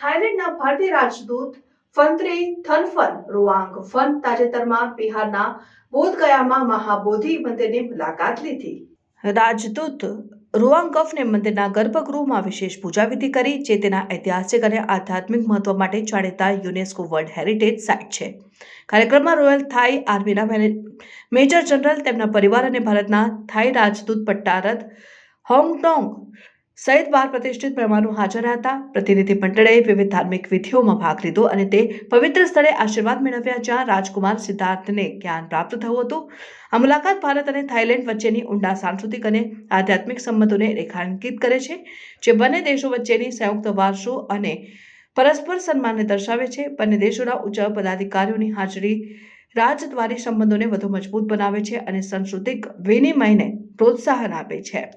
થાઇલેન્ડના ભારતીય રાજદૂત ફંત્રી થનફન રોવાંગ ફન તાજેતરમાં બિહારના બોધગયામાં મહાબોધિ મંદિરની મુલાકાત લીધી. રાજદૂત રૂઆંગફને મંદિરના ગર્ભગૃહમાં વિશેષ પૂજાવિધિ કરી, જે તેના ઐતિહાસિક અને આધ્યાત્મિક મહત્વ માટે જાણીતા યુનેસ્કો વર્લ્ડ હેરિટેજ સાઇટ છે. કાર્યક્રમમાં રોયલ થાઈ આર્મીના મેજર જનરલ તેમના પરિવાર અને ભારતના થાઈ રાજદૂત પટ્ટારથ હોંગટોંગ સહિત બાર પ્રતિષ્ઠિત મહેમાનો હાજર હતા. પ્રતિનિધિ મંડળે વિવિધ ધાર્મિક વિધિઓમાં ભાગ લીધો અને તે પવિત્ર સ્થળે આશીર્વાદ મેળવ્યા જ્યાં રાજકુમાર સિદ્ધાર્થને જ્ઞાન પ્રાપ્ત થયું હતું. આ મુલાકાત ભારત અને થાઇલેન્ડ વચ્ચેની ઊંડા સાંસ્કૃતિક અને આધ્યાત્મિક સંબંધોને રેખાંકિત કરે છે, જે બંને દેશો વચ્ચેની સંયુક્ત વારસો અને પરસ્પર સન્માનને દર્શાવે છે. બંને દેશોના ઉચ્ચ પદાધિકારીઓની હાજરી રાજદ્વારી સંબંધોને વધુ મજબૂત બનાવે છે અને સાંસ્કૃતિક વિનિમયને પ્રોત્સાહન આપે છે.